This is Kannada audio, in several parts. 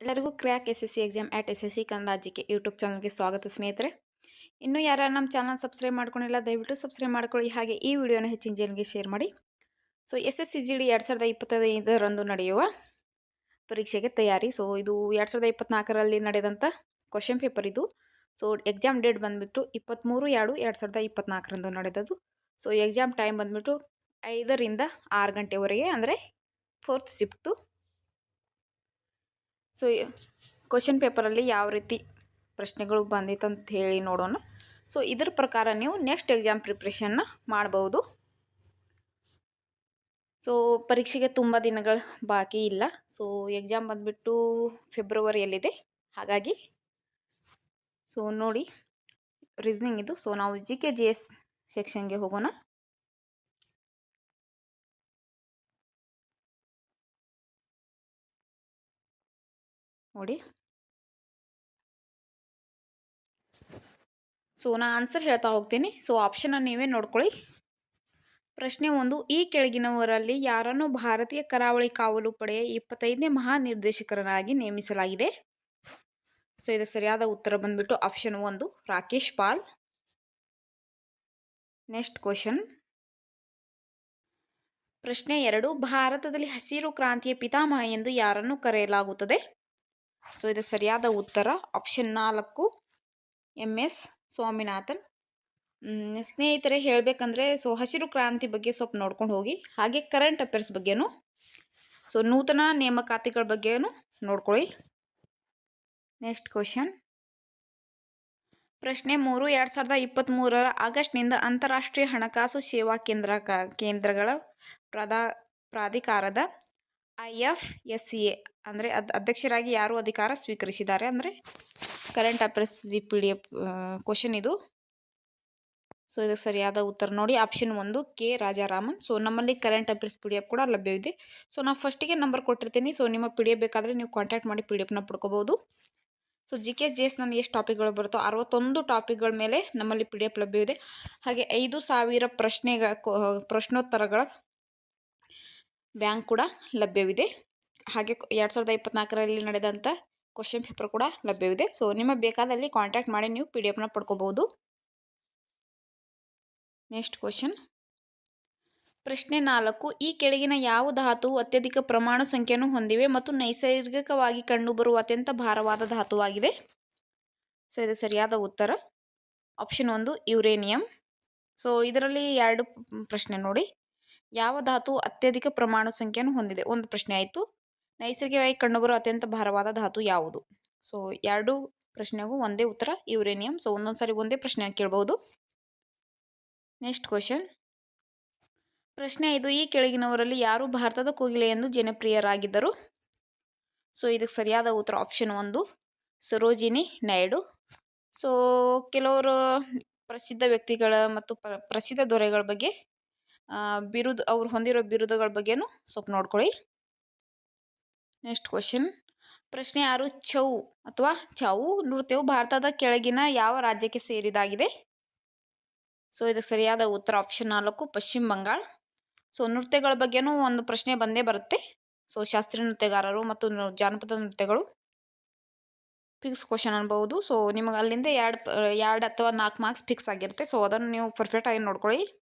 ಎಲ್ಲರಿಗೂ crack S S C exam at S S C Kannada GK YouTube ಚಾನಲ್ಗೆ ಸ್ವಾಗತ ಸ್ನೇಹಿತರೆ. ಇನ್ನೂ ಯಾರು ನಮ್ಮ ಚಾನಲ್ ಸಬ್ಸ್ಕ್ರೈಬ್ ಮಾಡ್ಕೊಂಡಿಲ್ಲ, ದಯವಿಟ್ಟು ಸಬ್ಸ್ಕ್ರೈಬ್ ಮಾಡ್ಕೊಳ್ಳಿ. ಹಾಗೆ ಈ ವಿಡಿಯೋನ ಹೆಚ್ಚಿನ ಜನರಿಗೆ ಶೇರ್ ಮಾಡಿ. So S S C G D ಎರಡು ಸಾವಿರದ ಇಪ್ಪತ್ತೈದರಂದು ನಡೆಯುವ ಪರೀಕ್ಷೆಗೆ ತಯಾರಿ. ಸೊ ಇದು ಎರಡು ಸಾವಿರದ ಇಪ್ಪತ್ತ್ನಾಲ್ಕರಲ್ಲಿ ನಡೆದಂಥ ಕ್ವಶನ್ ಪೇಪರ್ ಇದು. ಸೊ ಎಕ್ಸಾಮ್ ಡೇಟ್ ಬಂದುಬಿಟ್ಟು ಇಪ್ಪತ್ತ್ಮೂರು ಎರಡು ಎರಡು ಸಾವಿರದ ಇಪ್ಪತ್ತ್ನಾಲ್ಕರಂದು ನಡೆದದ್ದು. ಸೊ ಎಕ್ಸಾಮ್ ಟೈಮ್ ಬಂದುಬಿಟ್ಟು ಐದರಿಂದ ಆರು ಗಂಟೆವರೆಗೆ, ಅಂದರೆ ಫೋರ್ತ್ ಶಿಫ್ಟು ಸೊ ಕ್ವಶನ್ ಪೇಪರಲ್ಲಿ ಯಾವ ರೀತಿ ಪ್ರಶ್ನೆಗಳು ಬಂದಿತ್ತು ಅಂತ ಹೇಳಿ ನೋಡೋಣ. ಸೊ ಇದ್ರ ಪ್ರಕಾರ ನೀವು ನೆಕ್ಸ್ಟ್ ಎಕ್ಸಾಮ್ ಪ್ರಿಪ್ರೇಷನ್ನ ಮಾಡ್ಬೋದು. ಸೊ ಪರೀಕ್ಷೆಗೆ ತುಂಬ ದಿನಗಳು ಬಾಕಿ ಇಲ್ಲ. ಸೊ ಎಕ್ಸಾಮ್ ಬಂದುಬಿಟ್ಟು ಫೆಬ್ರವರಿಯಲ್ಲಿದೆ ಹಾಗಾಗಿ ಸೊ ನೋಡಿ ರೀಸ್ನಿಂಗ್ ಇದು. ಸೊ ನಾವು ಜಿ ಕೆ ಜಿ ಎಸ್ ಸೆಕ್ಷನ್ಗೆ ಹೋಗೋಣ. ನೋಡಿ. ಸೊ ನಾ ಆನ್ಸರ್ ಹೇಳ್ತಾ ಹೋಗ್ತೀನಿ. ಸೊ ಆಪ್ಷನನ್ನು ನೀವೇ ನೋಡ್ಕೊಳ್ಳಿ. ಪ್ರಶ್ನೆ ಒಂದು, ಈ ಕೆಳಗಿನವರಲ್ಲಿ ಯಾರನ್ನು ಭಾರತೀಯ ಕರಾವಳಿ ಕಾವಲು ಪಡೆಯ ಇಪ್ಪತ್ತೈದನೇ ಮಹಾನಿರ್ದೇಶಕರನ್ನಾಗಿ ನೇಮಿಸಲಾಗಿದೆ? ಸೊ ಇದು ಸರಿಯಾದ ಉತ್ತರ ಬಂದ್ಬಿಟ್ಟು ಆಪ್ಷನ್ ಒಂದು, ರಾಕೇಶ್ ಪಾಲ್. ನೆಕ್ಸ್ಟ್ ಕ್ವಶನ್ ಪ್ರಶ್ನೆ ಎರಡು, ಭಾರತದಲ್ಲಿ ಹಸಿರು ಕ್ರಾಂತಿಯ ಪಿತಾಮಹ ಎಂದು ಯಾರನ್ನು ಕರೆಯಲಾಗುತ್ತದೆ? ಸೊ, ಇದು ಸರಿಯಾದ ಉತ್ತರ. ಆಪ್ಷನ್ ನಾಲ್ಕು ಎಂ ಎಸ್ ಸ್ವಾಮಿನಾಥನ್. ಸ್ನೇಹಿತರೆ, ಹೇಳಬೇಕಂದ್ರೆ, ಸೊ, ಹಸಿರು ಕ್ರಾಂತಿ ಬಗ್ಗೆ ಸ್ವಲ್ಪ ನೋಡ್ಕೊಂಡು ಹೋಗಿ, ಹಾಗೆ ಕರೆಂಟ್ ಅಫೇರ್ಸ್ ಬಗ್ಗೆನೂ, ಸೊ, ನೂತನ ನೇಮಕಾತಿಗಳ ಬಗ್ಗೆನೂ ನೋಡ್ಕೊಳ್ಳಿ. ನೆಕ್ಸ್ಟ್ ಕ್ವಶನ್ ಪ್ರಶ್ನೆ ಮೂರು, ಎರಡು ಸಾವಿರದ ಇಪ್ಪತ್ತ್ಮೂರರ ಆಗಸ್ಟ್ನಿಂದ ಅಂತಾರಾಷ್ಟ್ರೀಯ ಹಣಕಾಸು ಸೇವಾ ಕೇಂದ್ರ ಕೇಂದ್ರಗಳ ಪ್ರದಾ, ಪ್ರಾಧಿಕಾರದ ಐ ಎಸ್ ಸಿ ಎ ಅಂದರೆ ಅದ್ ಅಧ್ಯಕ್ಷರಾಗಿ ಯಾರು ಅಧಿಕಾರ ಸ್ವೀಕರಿಸಿದ್ದಾರೆ ಅಂದರೆ current affairs the P D F question ಇದು. ಸೊ ಇದಕ್ಕೆ ಸರಿಯಾದ ಉತ್ತರ ನೋಡಿ. ಆಪ್ಷನ್ ಒಂದು, ಕೆ ರಾಜಾರಾಮನ್. ಸೊ ನಮ್ಮಲ್ಲಿ current affairs P D F ಕೂಡ ಲಭ್ಯವಿದೆ. ಸೊ ನಾನು ಫಸ್ಟಿಗೆ ನಂಬರ್ ಕೊಟ್ಟಿರ್ತೀನಿ. ಸೊ ನಿಮ್ಮ ಪಿ ಡಿ ಎಫ್ ಬೇಕಾದರೆ ನೀವು ಕಾಂಟ್ಯಾಕ್ಟ್ ಮಾಡಿ ಪಿ ಡಿ ಎಫ್ನ ಪಡ್ಕೋಬೋದು so G K S G S ಎಷ್ಟು ಟಾಪಿಕ್ಗಳು ಬರುತ್ತೋ ಅರವತ್ತೊಂದು ಟಾಪಿಕ್ಗಳ ಮೇಲೆ ನಮ್ಮಲ್ಲಿ ಪಿ ಡಿ ಎಫ್ ಲಭ್ಯವಿದೆ. ಹಾಗೆ ಐದು ಸಾವಿರ ಪ್ರಶ್ನೆಗಳ ಪ್ರಶ್ನೋತ್ತರಗಳ ಬ್ಯಾಂಕ್ ಕೂಡ ಲಭ್ಯವಿದೆ. ಹಾಗೆ ಎರಡು ಸಾವಿರದ ಇಪ್ಪತ್ನಾಲ್ಕರಲ್ಲಿ ನಡೆದಂಥ ಕ್ವಶನ್ ಪೇಪರ್ ಕೂಡ ಲಭ್ಯವಿದೆ. ಸೊ ನಿಮ್ಮ ಬೇಕಾದಲ್ಲಿ ಕಾಂಟ್ಯಾಕ್ಟ್ ಮಾಡಿ ನೀವು ಪಿ ಡಿ ಎಫ್ನ ಪಡ್ಕೋಬೋದು ನೆಕ್ಸ್ಟ್ ಕ್ವಶನ್ ಪ್ರಶ್ನೆ ನಾಲ್ಕು. ಈ ಕೆಳಗಿನ ಯಾವ ಧಾತು ಅತ್ಯಧಿಕ ಪ್ರಮಾಣ ಸಂಖ್ಯೆಯನ್ನು ಹೊಂದಿವೆ ಮತ್ತು ನೈಸರ್ಗಿಕವಾಗಿ ಕಂಡುಬರುವ ಅತ್ಯಂತ ಭಾರವಾದ ಧಾತುವಾಗಿದೆ? ಸೊ ಇದು ಸರಿಯಾದ ಉತ್ತರ. ಆಪ್ಷನ್ ಒಂದು ಯುರೇನಿಯಂ ಸೊ ಇದರಲ್ಲಿ ಎರಡು ಪ್ರಶ್ನೆ ನೋಡಿ. ಯಾವ ಧಾತು ಅತ್ಯಧಿಕ ಪ್ರಮಾಣ ಸಂಖ್ಯೆಯನ್ನು ಹೊಂದಿದೆ? ಒಂದು ಪ್ರಶ್ನೆ ಆಯಿತು. ನೈಸರ್ಗಿಕವಾಗಿ ಕಂಡುಬರುವ ಅತ್ಯಂತ ಭಾರವಾದ ಧಾತು ಯಾವುದು? ಸೊ ಎರಡು ಪ್ರಶ್ನೆಗೂ ಒಂದೇ ಉತ್ತರ, ಯುರೇನಿಯಂ. ಸೊ ಒಂದೊಂದು ಸಾರಿ ಒಂದೇ ಪ್ರಶ್ನೆ ಕೇಳ್ಬೋದು. ನೆಕ್ಸ್ಟ್ ಕ್ವಶನ್ ಪ್ರಶ್ನೆ ಐದು, ಈ ಕೆಳಗಿನವರಲ್ಲಿ ಯಾರು ಭಾರತದ ಕೋಗಿಲೆ ಎಂದು ಜನಪ್ರಿಯರಾಗಿದ್ದರು? ಸೊ ಇದಕ್ಕೆ ಸರಿಯಾದ ಉತ್ತರ ಆಪ್ಷನ್ ಒಂದು, ಸರೋಜಿನಿ ನಾಯ್ಡು. ಸೊ ಕೆಲವರು ಪ್ರಸಿದ್ಧ ವ್ಯಕ್ತಿಗಳ ಮತ್ತು ಪ್ರಸಿದ್ಧ ದೊರೆಗಳ ಬಗ್ಗೆ ಬಿರುದು, ಅವ್ರು ಹೊಂದಿರೋ ಬಿರುದುಗಳ ಬಗ್ಗೆನೂ ಸ್ವಲ್ಪ ನೋಡ್ಕೊಳ್ಳಿ. Next question. ಪ್ರಶ್ನೆ ಯಾರು ಛೌ ಅಥವಾ ಛೌ ನೃತ್ಯವು ಭಾರತದ ಕೆಳಗಿನ ಯಾವ ರಾಜ್ಯಕ್ಕೆ ಸೇರಿದಾಗಿದೆ? ಸೊ, ಇದಕ್ಕೆ ಸರಿಯಾದ ಉತ್ತರ ಆಪ್ಷನ್ ನಾಲ್ಕು, ಪಶ್ಚಿಮ ಬಂಗಾಳ. ಸೊ, ನೃತ್ಯಗಳ ಬಗ್ಗೆನೂ ಒಂದು ಪ್ರಶ್ನೆ ಬಂದೇ ಬರುತ್ತೆ. ಸೊ, ಶಾಸ್ತ್ರೀಯ ನೃತ್ಯಗಾರರು ಮತ್ತು ಜಾನಪದ ನೃತ್ಯಗಳು. ಫಿಕ್ಸ್ ಕ್ವಶನ್ ಅನ್ಬೋದು ಸೊ, ನಿಮಗೆ ಅಲ್ಲಿಂದ ಎರಡು ಎರಡು ಅಥವಾ ನಾಲ್ಕು ಮಾರ್ಕ್ಸ್ ಫಿಕ್ಸ್ ಆಗಿರುತ್ತೆ. ಸೊ, ಅದನ್ನು ನೀವು ಪರ್ಫೆಕ್ಟಾಗಿ ನೋಡ್ಕೊಳ್ಳಿ.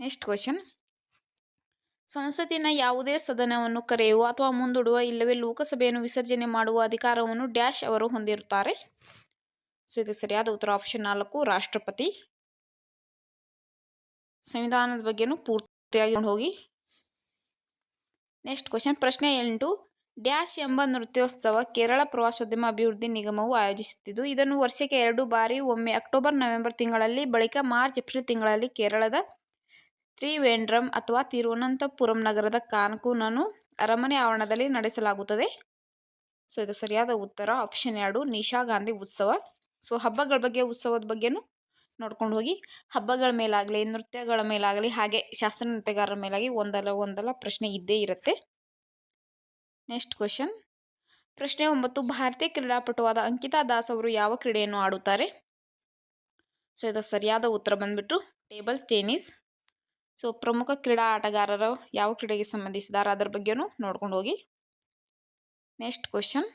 ನೆಕ್ಸ್ಟ್ ಕ್ವಶನ್ ಸಂಸತ್ತಿನ ಯಾವುದೇ ಸದನವನ್ನು ಕರೆಯುವ ಅಥವಾ ಮುಂದೂಡುವ ಇಲ್ಲವೇ ಲೋಕಸಭೆಯನ್ನು ವಿಸರ್ಜನೆ ಮಾಡುವ ಅಧಿಕಾರವನ್ನು ಡ್ಯಾಶ್ ಅವರು ಹೊಂದಿರುತ್ತಾರೆ. ಸೊ ಇದು ಸರಿಯಾದ ಉತ್ತರ. ಆಪ್ಷನ್ ನಾಲ್ಕು, ರಾಷ್ಟ್ರಪತಿ. ಸಂವಿಧಾನದ ಬಗ್ಗೆನೂ ಪೂರ್ತಿಯಾಗಿ ಹೋಗಿ. ನೆಕ್ಸ್ಟ್ ಕ್ವಶನ್ ಪ್ರಶ್ನೆ ಎಂಟು. ಡ್ಯಾಶ್ ಎಂಬ ನೃತ್ಯೋತ್ಸವ ಕೇರಳ ಪ್ರವಾಸೋದ್ಯಮ ಅಭಿವೃದ್ಧಿ ನಿಗಮವು ಆಯೋಜಿಸುತ್ತಿದ್ದು, ಇದನ್ನು ವರ್ಷಕ್ಕೆ ಎರಡು ಬಾರಿ, ಒಮ್ಮೆ ಅಕ್ಟೋಬರ್, ನವೆಂಬರ್ ತಿಂಗಳಲ್ಲಿ, ಬಳಿಕ ಮಾರ್ಚ್, ಏಪ್ರಿಲ್ ತಿಂಗಳಲ್ಲಿ ಕೇರಳದ ತ್ರಿವೇಂಡ್ರಂ ಅಥವಾ ತಿರುವನಂತಪುರಂ ನಗರದ ಕಾನ್ಕೂನನ್ನು ಅರಮನೆ ಆವರಣದಲ್ಲಿ ನಡೆಸಲಾಗುತ್ತದೆ. ಸೊ ಇದು ಸರಿಯಾದ ಉತ್ತರ. ಆಪ್ಷನ್ ಎರಡು, ನಿಶಾ ಗಾಂಧಿ ಉತ್ಸವ. ಸೊ ಹಬ್ಬಗಳ ಬಗ್ಗೆ, ಉತ್ಸವದ ಬಗ್ಗೆನೂ ನೋಡ್ಕೊಂಡು ಹೋಗಿ. ಹಬ್ಬಗಳ ಮೇಲಾಗಲಿ, ನೃತ್ಯಗಳ ಮೇಲಾಗಲಿ, ಹಾಗೆ ಶಾಸ್ತ್ರ ನೃತ್ಯಗಾರರ ಮೇಲಾಗಿ ಒಂದಲ್ಲ ಒಂದಲ್ಲ ಪ್ರಶ್ನೆ ಇದ್ದೇ ಇರುತ್ತೆ. ನೆಕ್ಸ್ಟ್ ಕ್ವಶನ್ ಪ್ರಶ್ನೆ ಒಂಬತ್ತು, ಭಾರತೀಯ ಕ್ರೀಡಾಪಟುವಾದ ಅಂಕಿತಾ ದಾಸ್ ಅವರು ಯಾವ ಕ್ರೀಡೆಯನ್ನು ಆಡುತ್ತಾರೆ? ಸೊ ಇದು ಸರಿಯಾದ ಉತ್ತರ ಬಂದ್ಬಿಟ್ಟು, ಟೇಬಲ್ ಟೆನ್ನಿಸ್ ಸೊ ಪ್ರಮುಖ ಕ್ರೀಡಾ ಆಟಗಾರರು ಯಾವ ಕ್ರೀಡೆಗೆ ಸಂಬಂಧಿಸಿದ್ದಾರೆ? ಅದರ ಬಗ್ಗೆನೂ ನೋಡ್ಕೊಂಡು ಹೋಗಿ. ನೆಕ್ಸ್ಟ್ ಕ್ವಶನ್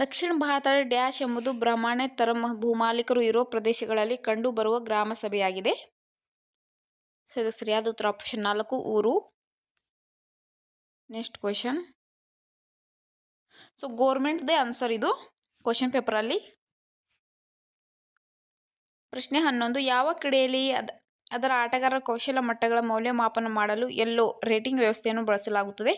ದಕ್ಷಿಣ ಭಾರತದ ಡ್ಯಾಶ್ ಎಂಬುದು ಬ್ರಹ್ಮಾಂಡೇತರ ಭೂಮಾಲೀಕರು ಇರುವ ಪ್ರದೇಶಗಳಲ್ಲಿ ಕಂಡುಬರುವ ಗ್ರಾಮ ಸಭೆಯಾಗಿದೆ. ಸೊ ಇದು ಸರಿಯಾದ ಉತ್ತರ ಆಪ್ಷನ್ ನಾಲ್ಕು, ಊರು. ನೆಕ್ಸ್ಟ್ ಕ್ವಶನ್ ಸೊ ಗೋರ್ಮೆಂಟ್ದೇ ಆನ್ಸರ್ ಇದು ಕ್ವಶನ್ ಪೇಪರಲ್ಲಿ ಪ್ರಶ್ನೆ ಹನ್ನೊಂದು, ಯಾವ ಕ್ರೀಡೆಯಲ್ಲಿ ಅದರ ಆಟಗಾರರ ಕೌಶಲ ಮಟ್ಟಗಳ ಮೌಲ್ಯಮಾಪನ ಮಾಡಲು ಎಲ್ಲೋ ರೇಟಿಂಗ್ ವ್ಯವಸ್ಥೆಯನ್ನು ಬಳಸಲಾಗುತ್ತದೆ.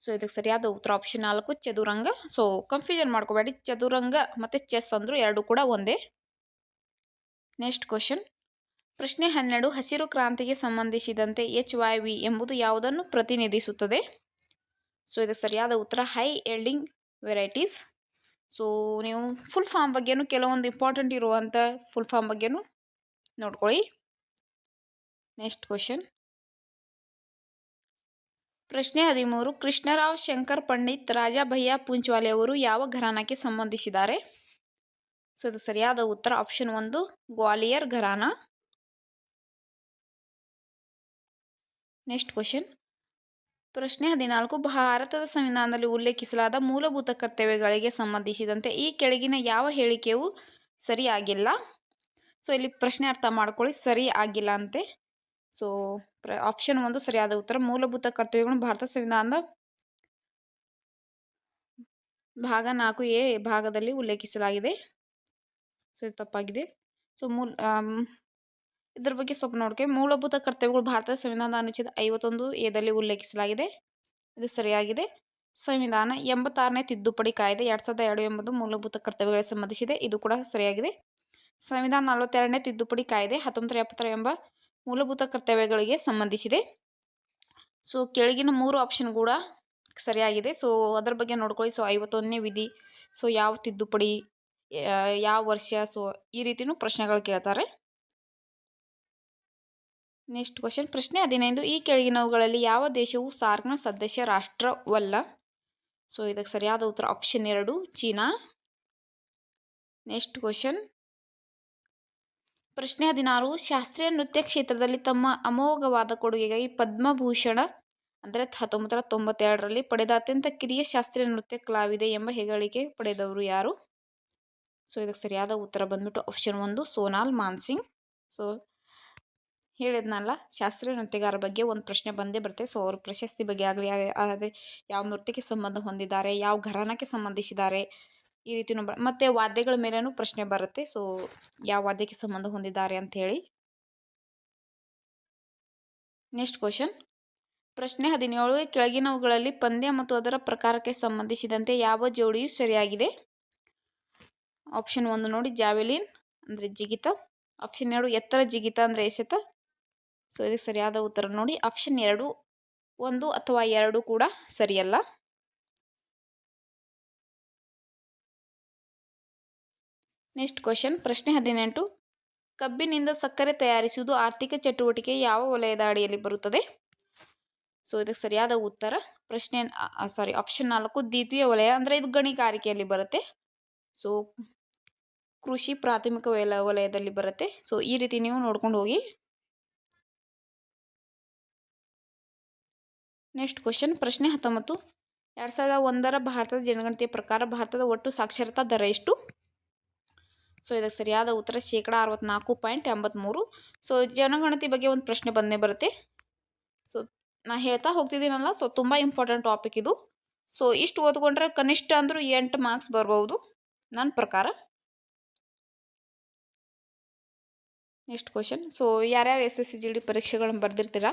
ಸೊ ಇದಕ್ಕೆ ಸರಿಯಾದ ಉತ್ತರ ಆಪ್ಷನ್ ನಾಲ್ಕು, ಚದುರಂಗ. ಸೊ ಕನ್ಫ್ಯೂಷನ್ ಮಾಡ್ಕೋಬೇಡಿ. ಚದುರಂಗ ಮತ್ತು ಚೆಸ್ ಅಂದರು ಎರಡು ಕೂಡ ಒಂದೇ. ನೆಕ್ಸ್ಟ್ ಕ್ವಶನ್ ಪ್ರಶ್ನೆ ಹನ್ನೆರಡು, ಹಸಿರು ಕ್ರಾಂತಿಗೆ ಸಂಬಂಧಿಸಿದಂತೆ ಎಚ್ ವೈ ವಿ ಎಂಬುದು ಯಾವುದನ್ನು ಪ್ರತಿನಿಧಿಸುತ್ತದೆ? ಸೊ ಇದಕ್ಕೆ ಸರಿಯಾದ ಉತ್ತರ ಹೈ ಎಲ್ಡಿಂಗ್ ವೆರೈಟೀಸ್ ಸೊ ನೀವು ಫುಲ್ ಫಾರ್ಮ್ ಬಗ್ಗೆನೂ ಕೆಲವೊಂದು ಇಂಪಾರ್ಟೆಂಟ್ ಇರುವಂಥ ಫುಲ್ ಫಾರ್ಮ್ ಬಗ್ಗೆನೂ ನೋಡ್ಕೊಳ್ಳಿ. ನೆಕ್ಸ್ಟ್ ಕ್ವಶನ್ ಪ್ರಶ್ನೆ ಹದಿಮೂರು. ಕೃಷ್ಣರಾವ್ ಶಂಕರ್ ಪಂಡಿತ್ ರಾಜಾ ಭಯ್ಯ ಪೂಂಚ್ವಾಲೆ ಅವರು ಯಾವ ಘರಾನಕ್ಕೆ ಸಂಬಂಧಿಸಿದ್ದಾರೆ? ಸೊ ಇದು ಸರಿಯಾದ ಉತ್ತರ. ಆಪ್ಷನ್ ಒಂದು, ಗ್ವಾಲಿಯರ್ ಘರಾನ. ನೆಕ್ಸ್ಟ್ ಕ್ವಶನ್ ಪ್ರಶ್ನೆ ಹದಿನಾಲ್ಕು. ಭಾರತದ ಸಂವಿಧಾನದಲ್ಲಿ ಉಲ್ಲೇಖಿಸಲಾದ ಮೂಲಭೂತ ಕರ್ತವ್ಯಗಳಿಗೆ ಸಂಬಂಧಿಸಿದಂತೆ ಈ ಕೆಳಗಿನ ಯಾವ ಹೇಳಿಕೆಯು ಸರಿಯಾಗಿಲ್ಲ. ಸೊ, ಇಲ್ಲಿ ಪ್ರಶ್ನೆ ಅರ್ಥ ಮಾಡ್ಕೊಳ್ಳಿ, ಸರಿ ಆಗಿಲ್ಲ ಅಂತೆ. ಸೊ ಆಪ್ಷನ್ ಒಂದು ಸರಿಯಾದ ಉತ್ತರ. ಮೂಲಭೂತ ಕರ್ತವ್ಯಗಳು ಭಾರತ ಸಂವಿಧಾನದ ಭಾಗ ನಾಲ್ಕು ಎ ಭಾಗದಲ್ಲಿ ಉಲ್ಲೇಖಿಸಲಾಗಿದೆ. ಸೊ, ಇದು ತಪ್ಪಾಗಿದೆ. ಸೊ, ಮೂಲ ಇದ್ರ ಬಗ್ಗೆ ಸ್ವಲ್ಪ ನೋಡ್ಕೆ. ಮೂಲಭೂತ ಕರ್ತವ್ಯಗಳು ಭಾರತದ ಸಂವಿಧಾನದ ಅನುಚ್ಛೇದ ಐವತ್ತೊಂದು ಎದಲ್ಲಿ ಉಲ್ಲೇಖಿಸಲಾಗಿದೆ. ಇದು ಸರಿಯಾಗಿದೆ. ಸಂವಿಧಾನ ಎಂಬತ್ತಾರನೇ ತಿದ್ದುಪಡಿ ಕಾಯ್ದೆ ಎರಡು ಸಾವಿರದ ಎರಡು ಎಂಬುದು ಮೂಲಭೂತ ಕರ್ತವ್ಯಗಳಿಗೆ ಸಂಬಂಧಿಸಿದೆ. ಇದು ಕೂಡ ಸರಿಯಾಗಿದೆ. ಸಂವಿಧಾನ ನಲವತ್ತೆರಡನೇ ತಿದ್ದುಪಡಿ ಕಾಯ್ದೆ ಹತ್ತೊಂಬತ್ತರ ಎಪ್ಪತ್ತರ ಎಂಬ ಮೂಲಭೂತ ಕರ್ತವ್ಯಗಳಿಗೆ ಸಂಬಂಧಿಸಿದೆ. ಸೊ ಕೆಳಗಿನ ಮೂರು ಆಪ್ಷನ್ ಕೂಡ ಸರಿಯಾಗಿದೆ. ಸೊ ಅದರ ಬಗ್ಗೆ ನೋಡ್ಕೊಳ್ಳಿ. ಸೊ ಐವತ್ತೊಂದನೇ ವಿಧಿ. ಸೊ ಯಾವ ತಿದ್ದುಪಡಿ ಯಾವ ವರ್ಷ? ಸೊ ಈ ರೀತಿಯೂ ಪ್ರಶ್ನೆಗಳು ಕೇಳ್ತಾರೆ. ನೆಕ್ಸ್ಟ್ ಕ್ವಶನ್ ಪ್ರಶ್ನೆ ಹದಿನೈದು. ಈ ಕೆಳಗಿನವುಗಳಲ್ಲಿ ಯಾವ ದೇಶವು ಸಾರ್ಕ್ನ ಸದಸ್ಯ ರಾಷ್ಟ್ರವಲ್ಲ? ಸೊ ಇದಕ್ಕೆ ಸರಿಯಾದ ಉತ್ತರ ಆಪ್ಷನ್ ಎರಡು, ಚೀನಾ. ನೆಕ್ಸ್ಟ್ ಕ್ವಶನ್ ಪ್ರಶ್ನೆ ಹದಿನಾರು. ಶಾಸ್ತ್ರೀಯ ನೃತ್ಯ ಕ್ಷೇತ್ರದಲ್ಲಿ ತಮ್ಮ ಅಮೋಘವಾದ ಕೊಡುಗೆಗಾಗಿ ಪದ್ಮಭೂಷಣ, ಅಂದರೆ ಹತ್ತೊಂಬತ್ತರ ತೊಂಬತ್ತೆರಡರಲ್ಲಿ ಪಡೆದ ಅತ್ಯಂತ ಕಿರಿಯ ಶಾಸ್ತ್ರೀಯ ನೃತ್ಯ ಕಲಾವಿದೆ ಎಂಬ ಹೆಗಳಿಕೆ ಪಡೆದವರು ಯಾರು? ಸೊ ಇದಕ್ಕೆ ಸರಿಯಾದ ಉತ್ತರ ಬಂದ್ಬಿಟ್ಟು ಆಪ್ಷನ್ ಒಂದು ಸೋನಾಲ್ ಮಾನ್ಸಿಂಗ್. ಸೊ ಹೇಳಿದ್ನಲ್ಲ, ಶಾಸ್ತ್ರೀಯ ನೃತ್ಯಗಾರ ಬಗ್ಗೆ ಒಂದು ಪ್ರಶ್ನೆ ಬಂದೇ ಬರುತ್ತೆ. ಸೊ ಅವರು ಪ್ರಶಸ್ತಿ ಬಗ್ಗೆ ಆಗಲಿ, ಆದರೆ ಯಾವ ನೃತ್ಯಕ್ಕೆ ಸಂಬಂಧ ಹೊಂದಿದ್ದಾರೆ, ಯಾವ ಘರಾನಕ್ಕೆ ಸಂಬಂಧಿಸಿದ್ದಾರೆ ಈ ರೀತಿ ಬ ಮತ್ತು ವಾದ್ಯಗಳ ಮೇಲೇನು ಪ್ರಶ್ನೆ ಬರುತ್ತೆ. ಸೊ, ಯಾವ ವಾದ್ಯಕ್ಕೆ ಸಂಬಂಧ ಹೊಂದಿದ್ದಾರೆ ಹೇಳಿ. ನೆಕ್ಸ್ಟ್ ಕ್ವಶನ್ ಪ್ರಶ್ನೆ ಹದಿನೇಳು, ಕೆಳಗಿನವುಗಳಲ್ಲಿ ಪಂದ್ಯ ಮತ್ತು ಅದರ ಪ್ರಕಾರಕ್ಕೆ ಸಂಬಂಧಿಸಿದಂತೆ ಯಾವ ಜೋಡಿಯು ಸರಿಯಾಗಿದೆ? ಆಪ್ಷನ್ ಒಂದು ನೋಡಿ ಜಾವೆಲಿನ್ ಅಂದರೆ ಜಿಗಿತ. ಆಪ್ಷನ್ ಎರಡು, ಎತ್ತರ ಜಿಗಿತ ಅಂದರೆ ಎಸೆತ. ಸೊ ಇದಕ್ಕೆ ಸರಿಯಾದ ಉತ್ತರ ನೋಡಿ. ಆಪ್ಷನ್ ಎರಡು, ಒಂದು ಅಥವಾ ಎರಡು ಕೂಡ ಸರಿಯಲ್ಲ. ನೆಕ್ಸ್ಟ್ ಕ್ವಶನ್ ಪ್ರಶ್ನೆ ಹದಿನೆಂಟು. ಕಬ್ಬಿನಿಂದ ಸಕ್ಕರೆ ತಯಾರಿಸುವುದು ಆರ್ಥಿಕ ಚಟುವಟಿಕೆ ಯಾವ ವಲಯದ ಅಡಿಯಲ್ಲಿ ಬರುತ್ತದೆ? ಸೊ ಇದಕ್ಕೆ ಸರಿಯಾದ ಉತ್ತರ. ಪ್ರಶ್ನೆ ಸಾರಿ ಆಪ್ಷನ್ ನಾಲ್ಕು ದ್ವಿತೀಯ ವಲಯ ಅಂದರೆ ಇದು ಗಣಿಗಾರಿಕೆಯಲ್ಲಿ ಬರುತ್ತೆ. ಸೊ ಕೃಷಿ ಪ್ರಾಥಮಿಕ ವಲ, ವಲಯದಲ್ಲಿ ಬರುತ್ತೆ. ಸೊ ಈ ರೀತಿ ನೀವು ನೋಡ್ಕೊಂಡು ಹೋಗಿ. ನೆಕ್ಸ್ಟ್ ಕ್ವಶನ್ ಪ್ರಶ್ನೆ ಹತ್ತೊಂಬತ್ತು. ಎರಡು ಸಾವಿರದ ಒಂದರ ಭಾರತದ ಜನಗಣತಿಯ ಪ್ರಕಾರ ಭಾರತದ ಒಟ್ಟು ಸಾಕ್ಷರತಾ ದರ ಎಷ್ಟು? ಸೊ, ಇದಕ್ಕೆ ಸರಿಯಾದ ಉತ್ತರ ಶೇಕಡ ಅರವತ್ನಾಲ್ಕು ಪಾಯಿಂಟ್ ಎಂಬತ್ತ್ಮೂರು ಸೊ, ಜನಗಣತಿ ಬಗ್ಗೆ ಒಂದು ಪ್ರಶ್ನೆ ಬಂದೇ ಬರುತ್ತೆ. ಸೊ, ನಾ ಹೇಳ್ತಾ ಹೋಗ್ತಿದ್ದೀನಲ್ಲ, ಸೊ, ತುಂಬ ಇಂಪಾರ್ಟೆಂಟ್ ಟಾಪಿಕ್ ಇದು. ಸೊ, ಇಷ್ಟು ಓದ್ಕೊಂಡ್ರೆ ಕನಿಷ್ಠ ಅಂದರೂ ಎಂಟು ಮಾರ್ಕ್ಸ್ ಬರ್ಬೋದು ನನ್ನ ಪ್ರಕಾರ. ನೆಕ್ಸ್ಟ್ ಕ್ವಶನ್ ಸೊ ಯಾರ್ಯಾರು S S C G D ಪರೀಕ್ಷೆಗಳನ್ನು ಬರೆದಿರ್ತೀರ?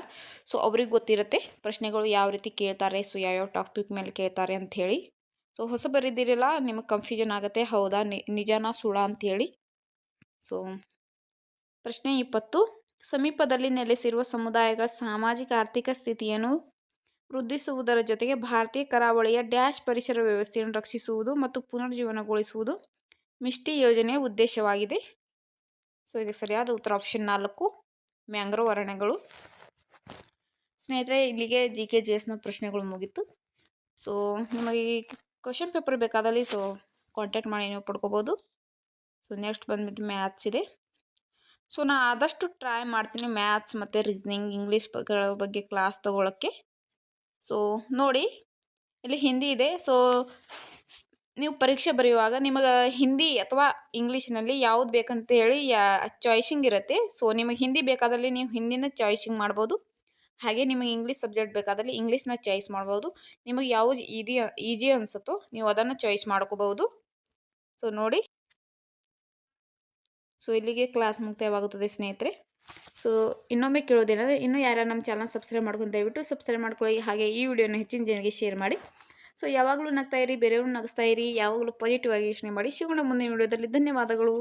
ಸೊ, ಅವ್ರಿಗೆ ಗೊತ್ತಿರುತ್ತೆ ಪ್ರಶ್ನೆಗಳು ಯಾವ ರೀತಿ ಕೇಳ್ತಾರೆ. ಸೊ ಯಾವ್ಯಾವ ಟಾಪಿಕ್ ಮೇಲೆ ಕೇಳ್ತಾರೆ ಅಂಥೇಳಿ ಸೊ ಹೊಸ ಬರೀದಿರಲ್ಲ ನಿಮಗೆ ಕನ್ಫ್ಯೂಷನ್ ಆಗುತ್ತೆ. ಹೌದಾ? ನಿಜಾನ? ಸುಳ? ಸುಳ್ಳ ಅಂಥೇಳಿ ಸೊ ಪ್ರಶ್ನೆ ಇಪ್ಪತ್ತು. ಸಮೀಪದಲ್ಲಿ ನೆಲೆಸಿರುವ ಸಮುದಾಯಗಳ ಸಾಮಾಜಿಕ ಆರ್ಥಿಕ ಸ್ಥಿತಿಯನ್ನು ವೃದ್ಧಿಸುವುದರ ಜೊತೆಗೆ ಭಾರತೀಯ ಕರಾವಳಿಯ ಡ್ಯಾಶ್ ಪರಿಸರ ವ್ಯವಸ್ಥೆಯನ್ನು ರಕ್ಷಿಸುವುದು ಮತ್ತು ಪುನರ್ಜೀವನಗೊಳಿಸುವುದು ಮಿಷ್ಟಿ ಯೋಜನೆಯ ಉದ್ದೇಶವಾಗಿದೆ. ಸೊ ಇದಕ್ಕೆ ಸರಿಯಾದ ಉತ್ತರ ಆಪ್ಷನ್ ನಾಲ್ಕು. ಮ್ಯಾಂಗ್ರೋವ್ ಅರಣ್ಯಗಳು ಸ್ನೇಹಿತರೆ, ಇಲ್ಲಿಗೆ ಜಿ ಕೆ ಜಿ ಎಸ್ನ ಪ್ರಶ್ನೆಗಳು ಮುಗೀತು. ಸೊ ನಿಮಗೆ ಕ್ವಶನ್ ಪೇಪರ್ ಬೇಕಾದಲ್ಲಿ ಸೊ ಕಾಂಟ್ಯಾಕ್ಟ್ ಮಾಡಿ ನೀವು ಪಡ್ಕೋಬೋದು. ಸೊ ನೆಕ್ಸ್ಟ್ ಬಂದ್ಬಿಟ್ಟು ಮ್ಯಾಥ್ಸ್ ಇದೆ. ಸೊ ನಾನು ಆದಷ್ಟು ಟ್ರೈ ಮಾಡ್ತೀನಿ ಮ್ಯಾಥ್ಸ್ ಮತ್ತು ರೀಸ್ನಿಂಗ್ ಇಂಗ್ಲೀಷ್ ಬಗ್ಗೆ ಕ್ಲಾಸ್ ತೊಗೊಳಕ್ಕೆ. ಸೊ ನೋಡಿ, ಇಲ್ಲಿ ಹಿಂದಿ ಇದೆ. ಸೊ ನೀವು ಪರೀಕ್ಷೆ ಬರೆಯುವಾಗ ನಿಮಗೆ ಹಿಂದಿ ಅಥವಾ ಇಂಗ್ಲೀಷ್ನಲ್ಲಿ ಯಾವ್ದು ಬೇಕಂತ ಹೇಳಿ ಯಾ ಚಾಯ್ಸಿಂಗ್ ಇರುತ್ತೆ. ಸೊ ನಿಮಗೆ ಹಿಂದಿ ಬೇಕಾದಲ್ಲಿ ನೀವು ಹಿಂದಿನ ಚಾಯ್ಸಿಂಗ್ ಮಾಡ್ಬೋದು. ಹಾಗೆ ನಿಮಗೆ ಇಂಗ್ಲೀಷ್ ಸಬ್ಜೆಕ್ಟ್ ಬೇಕಾದಲ್ಲಿ ಇಂಗ್ಲೀಷ್ನ ಚಾಯ್ಸ್ ಮಾಡ್ಬೋದು. ನಿಮಗೆ ಯಾವ ಈಜಿ ಈಜಿ ಅನಿಸುತ್ತೋ ನೀವು ಅದನ್ನು ಚಾಯ್ಸ್ ಮಾಡ್ಕೋಬಹುದು. ಸೊ ನೋಡಿ. ಸೊ ಇಲ್ಲಿಗೆ ಕ್ಲಾಸ್ ಮುಕ್ತಾಯವಾಗುತ್ತದೆ ಸ್ನೇಹಿತರೆ. ಸೊ ಇನ್ನೊಮ್ಮೆ ಕೇಳೋದೇನೆಂದರೆ, ಇನ್ನೂ ಯಾರು ನಮ್ಮ ಚಾನಲ್ ಸಬ್ಸ್ಕ್ರೈಬ್ ಮಾಡ್ಕೊಂಡು ದಯವಿಟ್ಟು ಸಬ್ಸ್ಕ್ರೈಬ್ ಮಾಡ್ಕೊಳ್ಳಿ. ಹಾಗೆ ಈ ವಿಡಿಯೋನ ಹೆಚ್ಚಿನ ಜನರಿಗೆ ಶೇರ್ ಮಾಡಿ. ಸೊ ಯಾವಾಗಲೂ ನಗ್ತಾ ಇರಿ, ಬೇರೆಯವ್ರನ್ನ ನಗಿಸ್ತಾ ಇರಿ, ಯಾವಾಗಲೂ ಪಾಸಿಟಿವ್ ಆಗಿ ಯೋಚನೆ ಮಾಡಿ. ಸಿಗೋಣ ಮುಂದಿನ ವಿಡಿಯೋದಲ್ಲಿ. ಧನ್ಯವಾದಗಳು.